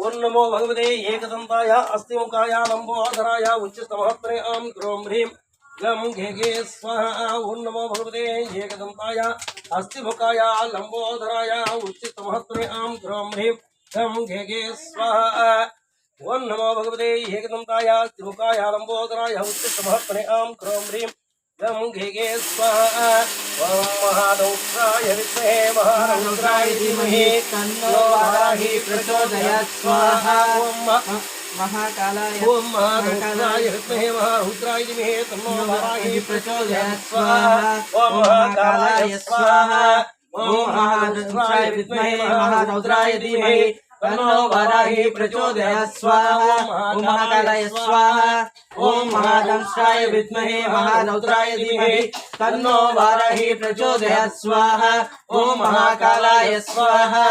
ఓం నమో భగవతే ఏకదంతాయ అస్థిముఖాయ లంబోధరాయ ఉచ్చితమహత్రే ఆం గ్రోం హ్రీం గం ఘే స్వాహ ఓం నమో భగవతే ఏకదంతాయ అస్థిముఖాయ లంబోధరాయ ఉచ్చితమహత్రే ఆం గ్రోం హ్రీం గం ఘే స్వాహ ఓం నమో భగవతే ఏకదంతాయ అస్థిముఖాయ లంబోధరాయ ఉచ్చితమహత్రే ఆం గ్రోం హ్రీం గం ఘే స్వాహ महादौत्राय विद्महे महारौद्राय धीमहि तन्नो वाराहि प्रचोदयात् स्वाहा महाकालाय ओम महाकालाय विद्महे महारुद्राय स्वाहा ओम महाकालाय स्वाहा। ओम महारुद्राय धीमे महारौद्राय धीमहि तन्नो वाराहि प्रचोदयात् स्वाहा। ओम महाकालाय स्वाहा। ओम महादंशाय विद्महे महानौत्राय धीमहि तन्नो वारहि प्रचोदयात् स्वाहा। ओम महाकालाय स्वाहा।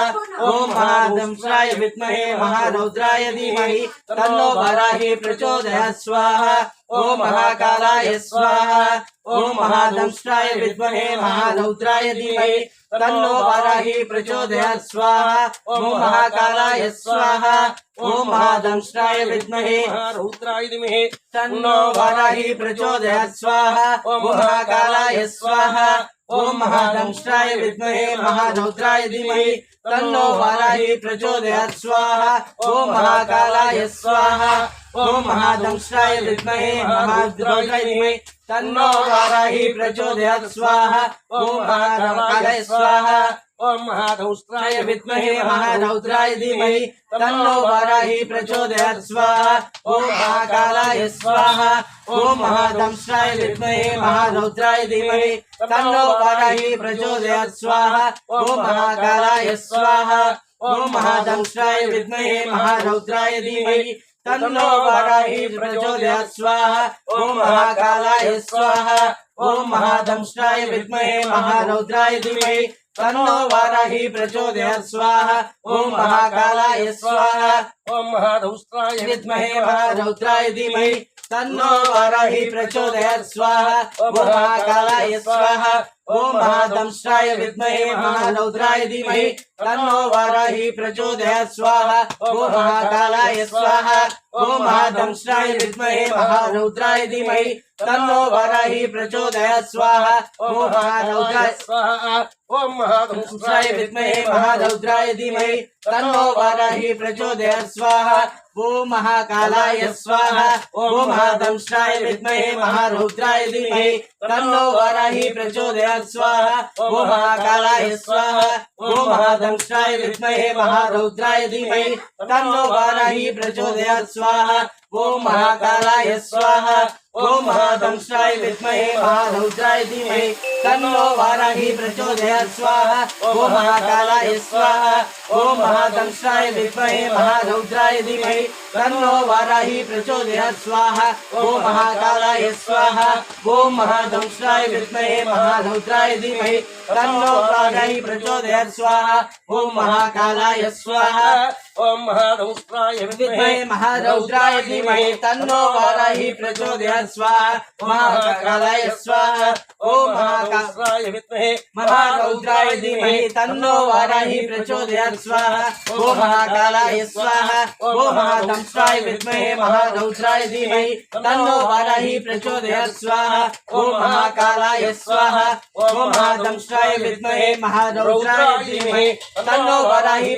ओम महादंशाय विद्महे महारौद्राय धीमहि तन्नो वारहि प्रचोदयात् स्वाहा। ओम महाकालाय स्वाहा। ओम महादंशाय विद्महे महारौद्राय धीमहि तन्नो वारहि प्रचोदयात् स्वाहा। ओम महाकालाय स्वाहा। ओम महादंष्ट्राय विद्महे। महारौद्राय धीमहि। तन्नो वाराही प्रचोदयात् स्वाहा। ओम महाकालाय स्वाहा। ओम महादंष्ट्राय विद्महे। महारौद्राय धीमहि। तन्नो वाराही प्रचोदयात् स्वाहा। ओम महाकालाय स्वाहा। ओम महादंशाय विद्महे महाद्रोणाय धीमहि तन्नो वाराहि प्रचोदयात् स्वाहा। ओम महाकालाय स्वाहा। ओम महाधौष्ट्राय विद्महे महारौद्राय धीमहि। तन्नो वाराहि प्रचोदयात् स्वाहा। ओम महाकालाय स्वाहा। ओम महादंशाय विद्महे महारौद्राय धीमहि। तन्नो वाराहि प्रचोदयात् स्वाहा। ओम महाकालाय स्वाहा। ओम महादंशाय विद्महे महारौद्राय धीमहि। तन्नो वाराही प्रचोदयात् स्वाहा। ॐ महाकालाय स्वाहा। ॐ महादंष्ट्राय विद्महे महारौद्राय धीमहि। तन्नो वाराही प्रचोदयात् स्वाहा। ॐ महाकालाय स्वाहा। ओम महारौष्ट्राय विद्महे महारौद्राय धीमहि। तन्नो वराहि प्रचोदयात् स्वाहा। ओम महाकालाय स्वाहा। ओम महादंष्ट्राय विद्महे महारौद्राय धीमहि। तन्नो वराहि प्रचोदयात् स्वाहा। ओम महाकालाय स्वाहा। ओम महादंष्ट्राय विद्महे महारौद्राय धीमहि। तन्नो वराहि प्रचोदयात् स्वाहा। ओम महारौद्राय स्वाहा। ओम महादंष्ट्राय विद्महे महारौद्राय धीमहि। तन्नो वराहि प्रचोदय स्वाहा। ॐ महाकालाय स्वाहा। ॐ महादंष्ट्राय विद्महे महारुद्राय धीमहि। तन्नो वराहि प्रचोदयात् स्वाहा। ॐ महाकालाय स्वाहा। ॐ महादंष्ट्राय विद्महे महारुद्राय धीमहि। तन्नो वराहि प्रचोदयात् स्वाहा। ओम महाकालाय स्वाहा। ओम महादंशाय विद्महे महादंशाय धीमहि। तन्नो वाराही प्रचोदयात् स्वाहा। ओम महाकालाय स्वाहा। ओम महादंशाय विद्महे महारौद्राय धीमहि। तन्नो वाराही प्रचोदयात् स्वाहा। ओम महाकालाय स्वाहा। ओम महादंशाय विद्महे महारौद्राय धीमहि। तन्नो वाराही प्रचोदयात् स्वाहा। ओम महाकालाय स्वाहा। ओम महारौद्राय विद्महे। महारौद्राय धीमहि। तन्नो वाराहि प्रचोदयात् स्वाहा महाकालाय स्वाहा ओम महाकालाय विद्महे। महारौद्राय धीमहि। तन्नो वाराहि प्रचोदयात् स्वाहा ओम महाकालाय स्वाहा ओम महादंष्ट्राय विद्महे। महारौद्राय धीमहि। तन्नो वाराहि प्रचोदयात् स्वाहा ओम महाकालाय स्वाहा ओम महादंष्ट्राय विद्महे। महारौद्राय धीमहि। तन्नो वाराहि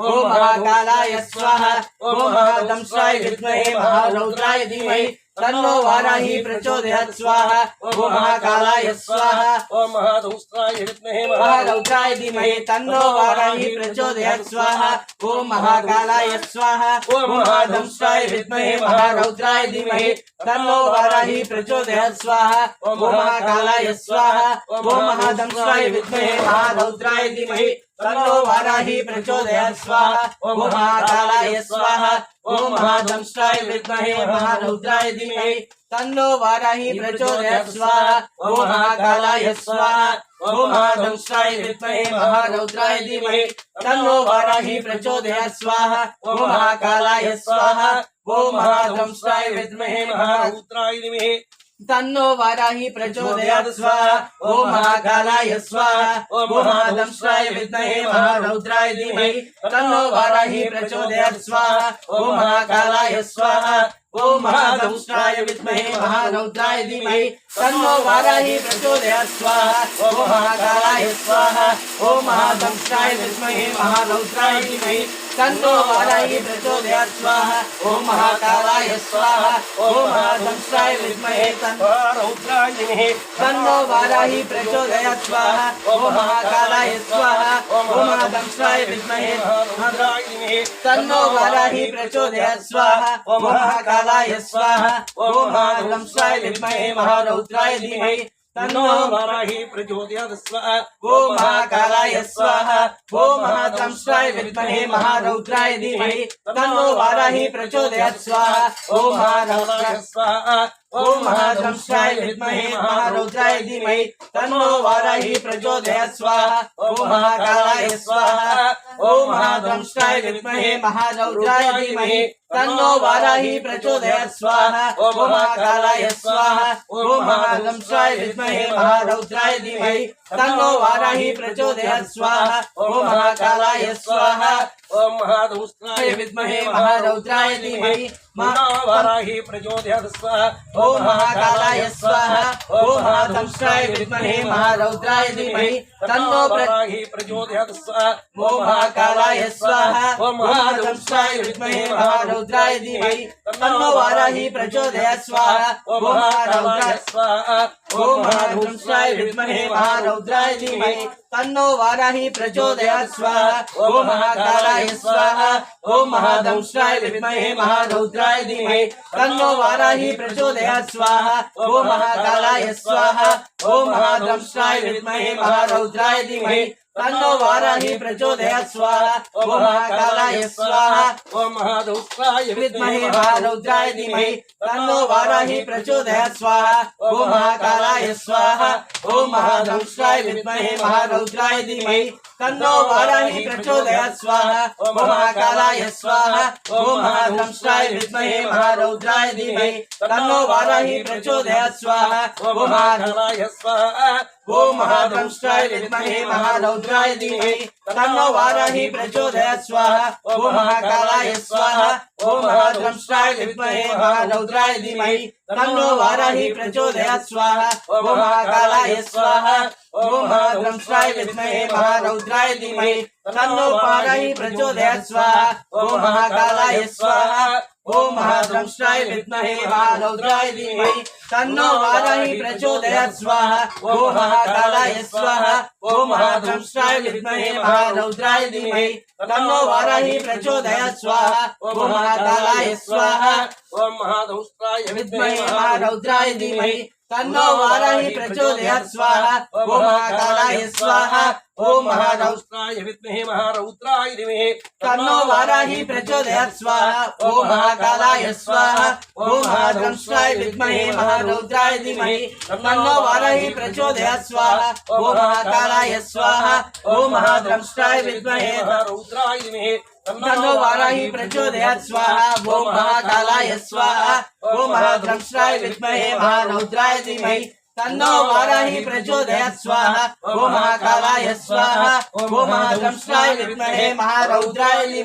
ओम महाकालाय स्वाहा ओम महादंशाय विद्महे महारौद्राय धीमहि तन्नो वाराही प्रचोदयात् स्वाहा ओम महाकालाय स्वाहा। ओम महादौस्त्राय विद्महे महारौद्राय धीमहि तन्नो वाराही प्रचोदयात् स्वाहा ओम महाकालाय स्वाहा। ओम महादंशाय विद्महे महारौद्राय धीमहि तन्नो वाराही प्रचोदयात् स्वाहा ओम महाकालाय स्वाहा। ओम महादंशाय विद्महे महारौद्राय धीमहि तन्नो वाराही प्रचोदयात् ओम ॐ महाकालाय स्वाहा। ॐ महादंष्टाय विद्महे महारुद्राय धीमहि। तन्नो वाराही प्रचोदयात् ओम ॐ महाकालाय स्वाहा। ॐ महादंष्टाय विद्महे महारौद्राय धीमहि। तन्नो वाराही प्रचोदयात् ओम ॐ महाकालाय स्वाहा। ॐ महादंष्टाय विद्महे महारौद्राय धीमहि। तन्नो वाराहि प्रचोदयात् स्वाहा ॐ महाकालाय स्वाहा ॐ महादंष्ट्राय विद्महे महारौद्राय धीमहि तन्नो वाराहि प्रचोदयात् स्वाहा ॐ महाकालाय स्वाहा ॐ महादंष्ट्राय विद्महे महारौद्राय धीमहि तन्नो वाराहि प्रचोदयात् स्वाहा ॐ महाकालाय स्वाहा। ॐ महादंष्ट्राय विद्महे महारौद्राय धीमहि तन्नो वाराहि प्रचोदयात् स्वाहा ॐ महाकालाय स्वाहा। ॐ महादंष्ट्राय विद्महे तन्नो रौद्रायिणे तन्नो वाराहि प्रचोदयात् स्वाहा ॐ महाकालाय स्वाहा। ॐ महादंष्ट्राय विद्महे रौद्रायिणे तन्नो वाराहि प्रचोदयात् स्वाहा ॐ महाकालाय स्वाहा। ओम महादंष्ट्राय विद्महे महारौद्राय धीमहि। तन्नो वाराहि प्रचोदयात् स्वाहा। ओम महाकालाय स्वाहा। ॐ महादंष्ट्राय विद्महे महारौद्राय धीमहि। तन्नो वाराहि प्रचोदयात् स्वाहा। ओम महारौद्राय स्वाहा। ॐ महादंष्ट्राय विद्महे महारौद्राय धीमहि तन्नो वाराहि प्रचोदयात् स्वाहा ॐ महाकालाय स्वाहा ॐ महादंष्ट्राय विद्महे महारौद्राय धीमहि तन्नो वाराहि प्रचोदयात् स्वाहा ॐ महाकालाय स्वाहा ॐ महादंष्ट्राय विद्महे महारौद्राय धीमहि तन्नो वाराहि प्रचोदयात् स्वाहा ॐ महाकालाय स्वाहा ॐ महादंष्ट्राय विद्महे महारौद्राय धीमहि वाराहि प्रचोदयात् स्वः। ॐ महाकालाय स्वः। ॐ महादंष्ट्राय विद्महे महारौद्राय धीमहि। तन्नो वाराहि प्रचोदयात् स्वाहा ॐ महाकालाय स्वाहा ॐ महादंष्ट्राय विद्महे महारौद्राय धीमहि। तन्नो वाराही प्रचोदयात् स्वः। ॐ महारौद्राय स्वाहा ॐ महादंष्ट्राय विद्महे महारौद्राय धीमहि तन्नो वाराहि प्रचोदयात् स्वाहा। ॐ महाकालाय स्वाहा। ॐ महादंष्ट्राय विद्महे महारौद्राय धीमहि तन्नो वाराहि प्रचोदयात् स्वाहा। ॐ महाकालाय स्वाहा। ॐ महादंष्ट्राय विद्महे महारौद्राय धीमहि तन्नो वाराहि प्रचोदयात् स्वाहा। ॐ महाकालाय स्वाहा। ॐ महादंष्ट्राय विद्महे महारौद्राय धीमहि तन्नो वाराहि प्रचोदयात् स्वाहा। ॐ महाकालाय स्वाहा ॐ महादंष्ट्राय विद्महे महारौद्राय धीमहि। तन्नो वाराहि प्रचोदयात् स्वाहा। ॐ महाकालाय स्वाहा। ॐ महादंष्ट्राय विद्महे महारौद्राय धीमहि। तन्नो वाराहि प्रचोदयात् स्वाहा। ॐ महाकालाय स्वाहा। ॐ महादंष्ट्राय विद्महे महारौद्राय धीमहि। तन्नो वाराहि प्रचोदयात् स्वाहा। ॐ महाकालाय स्वाहा। ॐ महादंष्ट्राय विद्महे महारौद्राय धीमहि। तन्नो वाराहि प्रचोदयात् स्वाहा। ॐ महाकालाय स्वाहा। ॐ महादंष्ट्राय विद्महे महारौद्राय धीमहि। तन्नो वाराहि प्रचोदयात् स्वाहा। ॐ महाकालाय स्वाहा। ॐ महादंष्ट्राय विद्महे महारौद्राय धीमहि। तन्नो वाराहि प्रचोदयात् स्वाहा। ॐ महाकालाय स्वाहा। ॐ महादंष्ट्राय विद्महे महारौद्राय धीमहि। तन्नो वाराहि प्रचोदयात् स्वाहा। ॐ महाकालाय स्वाहा। ॐ महादंष्ट्राय विद्महे महारौद्राय धीमहि। तन्नो वाराहि प्रचोदयात् स्वाहा। ॐ महाकालाय स्वाहा। महादंष्ट्राय महादंष्ट्राय विद्महे महारौद्राय धीमहि तन्नो वाराहि प्रचोदयात् स्वाहा। ॐ महाकालाय स्वाहा। ॐ महादंष्ट्राय विद्महे महारौद्राय धीमहि तन्नो वाराहि प्रचोदयात् स्वाहा। ॐ महाकालाय स्वाहा। ॐ महादंष्ट्राय विद्महे महारौद्राय धीमहि तन्नो वाराहि प्रचोदयात् स्वाहा। ॐ महाकालाय स्वाहा। ॐ महादंष्ट्राय विद्महे महारौद्राय धीमहि। तन्नो वाराहि प्रचोदयात् स्वाहा। ॐ महाकालाय स्वाहा। ॐ महादंष्ट्राय विद्महे महारौद्राय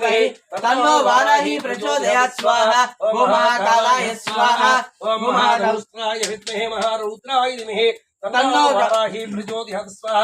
वाराहि प्रचोदयात् स्वाहा। ॐ महाकालाय स्वाहा। ॐ महादंष्ट्राय विद्महे महारौद्राय धीमहि। तन्नो वाराहि प्रचोदयात् स्वाहा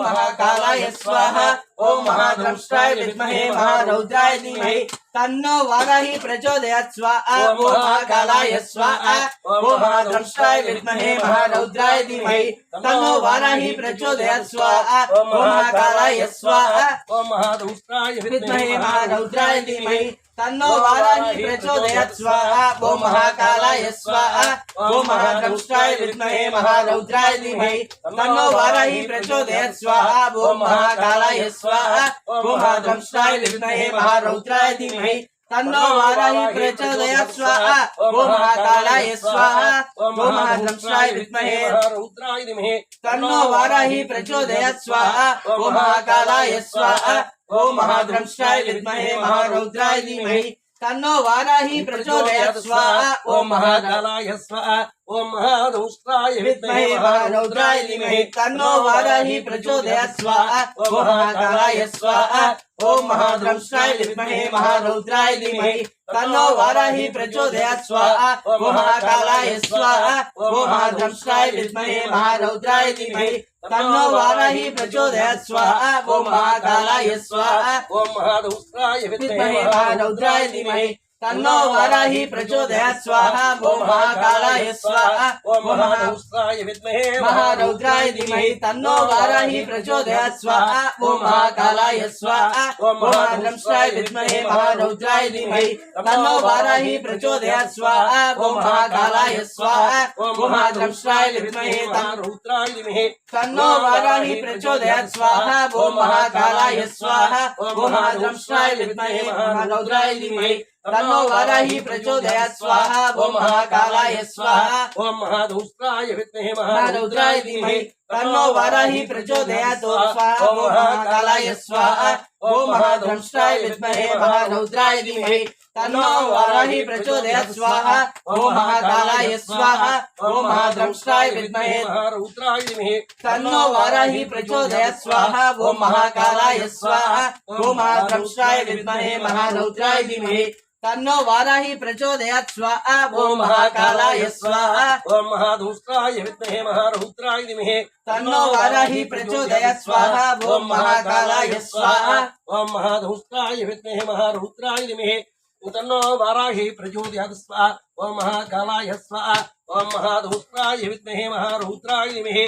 महाकालाय स्वाहा ॐ महादंष्ट्राय विद्महे महारौद्राय धीमहि। तन्नो वाराहि प्रचोदयात् स्वाहा ॐ महाकालाय स्वाहा ॐ महादंष्ट्राय विद्महे महारौद्राय धीमहि। तन्नो वाराहि प्रचोदयात् स्वाहा ॐ महाकालाय स्वाहा ॐ महादंष्ट्राय विद्महे महारौद्राय धीमहि। तन्नो वाराहि प्रचोदयात् स्वाहा ॐ महाकालाय स्वाहा वो महादंष्ट्राय विद्महे महारौद्राय धीमहि। तन्नो वाराहि प्रचोदयात् स्वाहा ॐ महाकालाय स्वाहा वो महादंष्ट्राय विद्महे महारौद्राय धीमहि। तन्नो वाराही प्रचोदय स्वाहा ओम महाकालाय स्वाहा ओम महालक्ष्माय विद्महे रुद्राय धीमहि तन्नो वाराही प्रचोदय स्वाहा ओम महाकालाय स्वाहा ओम महाद्रंशाय विद्महे महारौद्राय धीमहि तन्नो वाराही प्रचोदयात् स्वाहा ओम महाकालाय स्वाहा ओम महादौष्ट्राय विद्महे महारौद्राय धीमहि तन्नो वाराही प्रचोदयात् स्वाहा ओम महाकालाय स्वाहा ओम महाद्रंशाय विद्महे महारुद्राय धीमहि तन्नो वाराहि प्रचोदयात् स्वाहा ओम महाकालाय स्वाहा ओम महाद्रंशाय विद्महे महारुद्राय धीमहि तन्नो वाराहि प्रचोदयात् स्वाहा ओम महाकालाय स्वाहा। ओम महारुद्राय विद्महे महारुद्राय धीमहि तन्नो वाराही प्रचोदयात् स्वाहा ॐ महाकालाय स्वाहा ॐ महारौद्राय विद्महे महारौद्राय धीमहि। तन्नो वाराही प्रचोदयात् स्वाहा ॐ महाकालाय स्वाहा ॐ महारंश्राय विद्महे महारौद्राय धीमहि तन्नो वाराही प्रचोदयात् स्वाहा ॐ महाकालाय स्वाहा ॐ महारंश्राय विद्महे महारौद्राय धीमहि। तन्नो वाराही प्रचोदयात् स्वाहा ॐ महाकालाय स्वाहा ॐ महारंश्राय विद्महे महारौद्राय धीमहि। तन्नो वाराही प्रचोदया स्वाहा ओम महाकालाय स्वाहा। ओम महादुष्टाय विद्महे महारुद्राय धीमहि। तन्नो वाराही प्रचोदया स्वाहा ओम महाकालाय स्वाहा। ओम महादुष्टाय विद्महे महारुद्राय धीमहि। तन्नो वाराही प्रचोदया स्वाहा। ओम महाकालाय स्वाहा। ओम महादुष्टाय विद्महे महारौद्राय धीमहि। तन्नो वाराही प्रचोदयात् स्वाहा। ओम महाकालाय स्वाहा। ओम महाधूस्त्राय विद्महे महारौद्राय धीमहि। तन्नो वाराही प्रचोदयात् स्वाहा ओम महाकालाय स्वाहा ओम महाधूष्ट्राय विद्महे महारुद्राय धीमहि। तन्नो वाराही प्रचोदयात् स्वाहा ओम महाकालाय स्वाहा। ओम महाधूष्ट्राय विद्महे महारुद्राय धीमहि। तन्नो वाराही प्रचोदयात् स्वाहा ओम महाकालाय स्वाहा ओम महाधूष्ट्राय विद्महे महारुद्राय धीमहि।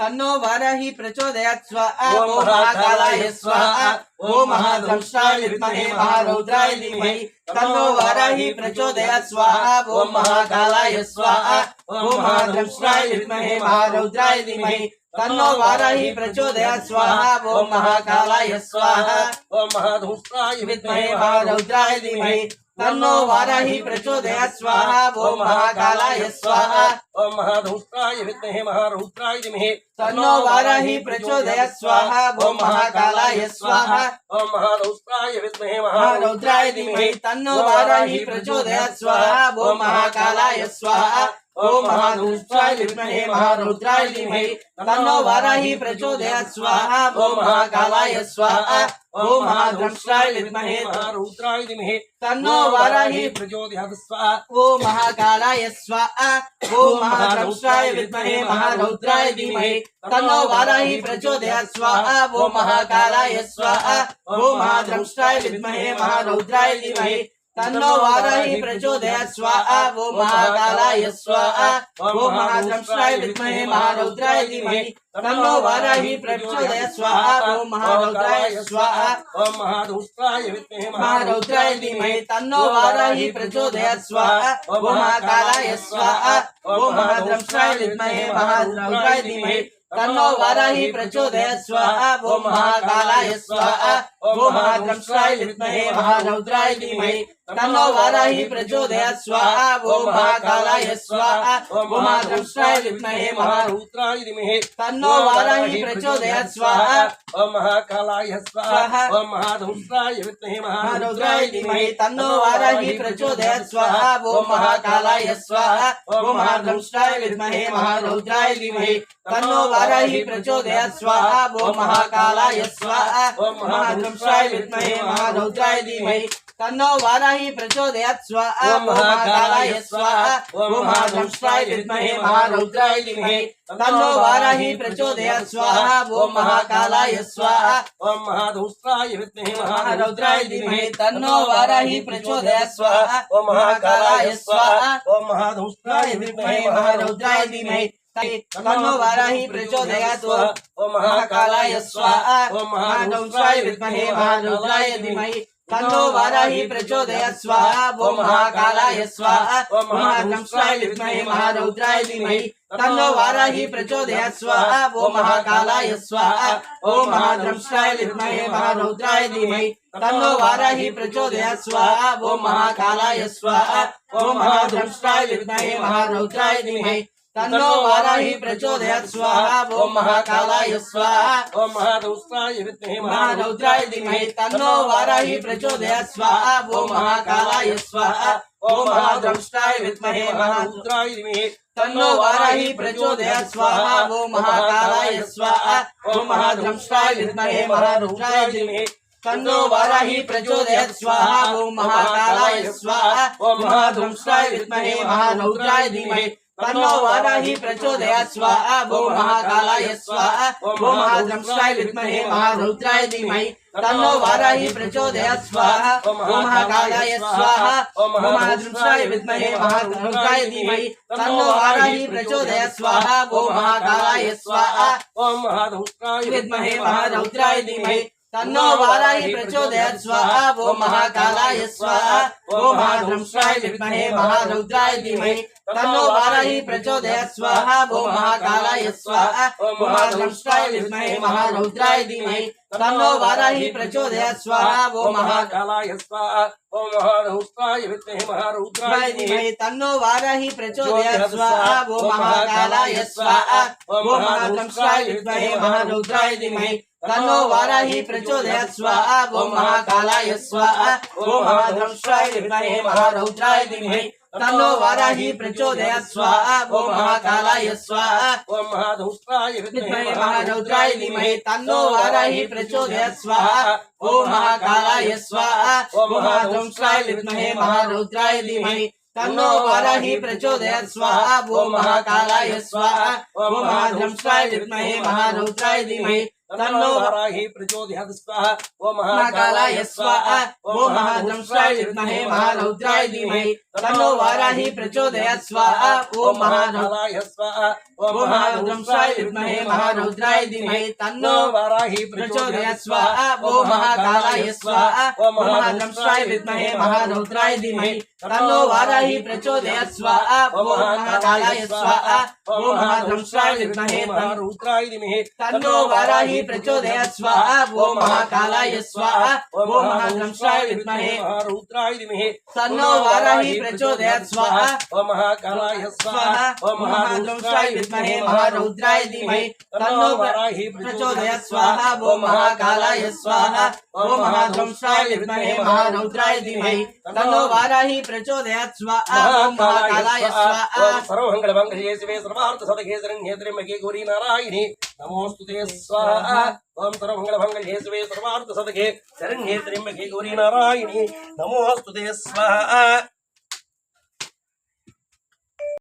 तन्नो वाराहि प्रचोदयात् ओम ॐ महाकालाय स्वाहा ॐ महाधनुष्टाय विद्महे महारौद्राय धीमहि तन्नो वाराहि प्रचोदयात् ओम ॐ महाकालाय स्वाहा ॐ महाधनुष्टाय विद्महे महारौद्राय धीमहि तन्नो वाराहि प्रचोदयात् स्वाहा महाकालाय स्वाहा ॐ महाधनुष्टाय विद्महे महारौद्राय धीमहि तन्नो वाराहि प्रचोदयात् ओम ॐ महाकालाय स्वाहा ओम महाधूत्राय विद्महे महारुद्राय धीमहि तन्नो वाराहि प्रचोदयात् स्वाहा ओम महाकालाय स्वाहा। ओम महाधूत्राय विद्महे महारुद्राय धीमहि तन्नो वाराहि प्रचोदयात् स्वाहा ओम महाकालाय स्वाहा। ओम महाधूत्राय विद्महे महारुद्राय धीमहि तन्नो वाराहि प्रचोदयात् स्वाहा ओम महाकालाय स्वाहा। ओम महाधूत्राय विद्महे महारुद्राय धीमहि तन्नो वाराहि प्रचोदयात् स्वाहा ओम महाकालाय स्वाहा। ओम महाध्रंष्टाय विद्महे, महारौद्राय धीमहि। तन्नो वाराहि प्रचोदयात् स्वाहा, वो महाकालाय स्वाहा, वो महाध्रंष्टाय विद्महे, महारौद्राय धीमहि। तन्नो वाराही प्रचोदया स्वाहा ओम महाकालाय स्वाहा ओम महाद्रंशाय विद्महे महारुद्राय धीमहि तन्नो वाराही प्रचोदयात् स्वाहा ओम महारौद्राय स्वाहा ओम महारुद्राय विद्महे महारुद्राय धीमहि तन्नो वाराही प्रचोदयात् स्वाहा ओम महाकालाय स्वाहा ओम महाद्रंशाय विद्महे महारुद्राय धीमहि तन्नो वाराही स्वाहा वो महाकालाय स्वाहा वो महाद्रंशाय विद्महे महारौद्राय धीमहि तन्नो वाराहि प्रचोदयात् स्वाहा ॐ महाकालाय स्वाहा ॐ महादुष्टाय विद्महे महारूत्राय धीमहि तन्नो वाराहि प्रचोदयात् स्वाहा ॐ महाकालाय स्वाहा ॐ महादुष्टाय विद्महे महारूत्राय धीमहि तन्नो वाराहि प्रचोदयात् स्वाहा वो महाकालाय स्वाहा ॐ महादुष्टाय विद्महे महारूत्राय धीमहि तन्नो वाराहि प्रचोदयात् स्वाहा ॐ महाकालाय स्वाहा ॐ महादुष्टाय विद्महे महारूत्राय धीमहि तन्नो वाराहि प्रचोदयात् स्वाहा ओम महाकालाय स्वाहा। ओम महाधनुष्टाय विद्महे महारुद्राय धीमहि तन्नो वाराहि प्रचोदयात् स्वाहा। ओम महाकालाय स्वाहा। ओम महाधनुष्टाय विद्महे महारुद्राय धीमहि तन्नो वाराहि प्रचोदयात् स्वाहा। ओम महाकालाय स्वाहा। ओम महाधनुष्टाय विद्महे महारुद्राय धीमहि तन्नो वाराहि प्रचोदयात् ओम महाकालाय स्वाहा। ओम महाधनुष्टाय विद्महे महारुद्राय धीमहि तन्नो वाराहि प्रचोदयात् स्वाहा ॐ महाकालाय स्वाहा ॐ महादंशाय विद्महे महारौद्राय धीमहि तन्नो वाराहि प्रचोदयात् स्वाहा ॐ महाकालाय स्वाहा ॐ महादंशाय विद्महे महारौद्राय धीमहि तन्नो वाराहि प्रचोदयात् स्वाहा ॐ महाकालाय स्वाहा ॐ महादंशाय विद्महे महारौद्राय धीमहि तन्नो वाराही प्रचोदयात् स्वाहा ओम महाकालाय स्वाहा। ओम महादौस्ताय विद्महे महारौद्राय धीमहि तन्नो वाराही प्रचोदयात् स्वाहा ओम महाकालाय स्वाहा। ओम महादौस्ताय विद्महे महारुद्राय धीमहि। तन्नो वाराही प्रचोदयात् स्वाहा ओम महाकालाय स्वाहा। ओम महादौस्ताय विद्महे महारुद्राय धीमहि। तन्नो वाराही प्रचोदयत् स्वाहा ओम महाकालाय स्वाहा। ओम महाद्रष्टाय विद्महे महारुद्राय धीमहि। तन्नो वाराही प्रचोदयात् स्वाहा ॐ महाकालाय स्वाहा ॐ महाध्रंष्टाय विद्महे महारौद्राय धीमहि। तन्नो वाराही प्रचोदयात् स्वाहा ॐ महाकालाय स्वाहा ॐ महाध्रंष्टाय विद्महे महारौद्राय धीमहि। तन्नो वाराही प्रचोदयात् स्वाहा ॐ महाकालाय स्वाहा ओम महाधूष्टाय विद्महे महारौद्राय धीमहि। तन्नो वाराही प्रचोदयात् स्वाहा वो महाकालाय स्वाहा वो महाध्रंष्टाय विद्महे महारुद्राय धीमहि तन्नो वाराही प्रचोदयात् स्वाहा वो महाकालाय स्वाहा वो महाध्रंष्टाय विद्महे महारौद्राय धीमहि तन्नो वाराही प्रचोदयात् स्वाहा ॐ महाकालाय कालाय स्वाहा ओम महाधूष्टाय विद्महे महारुद्राय धीमहि धीमहि तन्नो वाराही प्रचोदयात् स्वाहा ॐ महाकालाय स्वाहा ॐ महाध्रंष्टाय विद्महे महारौद्राय धीमहि तन्नो वाराही प्रचोदयात् स्वाहा ॐ महाकालाय स्वाहा ॐ महाध्रंष्टाय विद्महे महारौद्राय धीमहि तन्नो वाराही प्रचोदयात् स्वाहा। ॐ महाकालाय स्वाहा। ओम महाधूष्टाय विद्महे महारौद्राय धीमहि। तन्नो वाराही प्रचोदयात् स्वाहा। ॐ महाकालाय स्वाहा। ॐ महाध्रंष्टाय विद्महे महारौद्राय धीमहि। तन्नो वाराही प्रचोदयात् स्वाहा। ॐ महाकालाय स्वाहा। ॐ महाध्रंष्टाय विद्महे महारौद्राय धीमहि। तन्नो वाराही प्रचोदयात् स्वाहा ओम महाकालाय स्वाहा ॐ महाध्रंष्टाय विद्महे महारौद्राय धीमहि तन्नो वाराही प्रचोदयात् स्वाहा महारौ महाकालाय स्वाहा ॐ महाध्रंष्टाय विद्महे महारौद्राय धीमहि तन्नो वाराही प्रचोदयात् स्वाहा ॐ महाकालाय स्वाहा ॐ महाध्रंष्टाय विद्महे महारौद्राय धीमहि तन्नो वाराही स्वाहा ॐ महाध्रंष्टाय विद्महे महारुद्राय धीमहि तन्नो वाराही स्वाहा ॐ महाध्रंष्टाय विद्महे महारुद्राय धीमहि तन्नो वाराही ओम स्वाहा ॐ महाध्रंष्टाय विद्महे महारौद्राय धीमहि तन्नो वाराही स्वाहा ॐ महाकालाय स्वाहा ॐ महाध्रंष्टाय विद्महे महारौद्राय धीमहि तन्नो वाराही प्रचोदयात् स्वाहा ॐ महाकालाय स्वाहा ओम सर्वमंगल मंगले शिवे सर्वार्थ सदगे शरण्ये त्र्यंबके गौरी नारायणी नमोस्तुते स्वाहा ओम सर्वमंगल मंगले शिवे सर्वार्थ सदगे शरण्ये त्र्यंबके गौरी नारायणी नमोस्तुते स्वाहा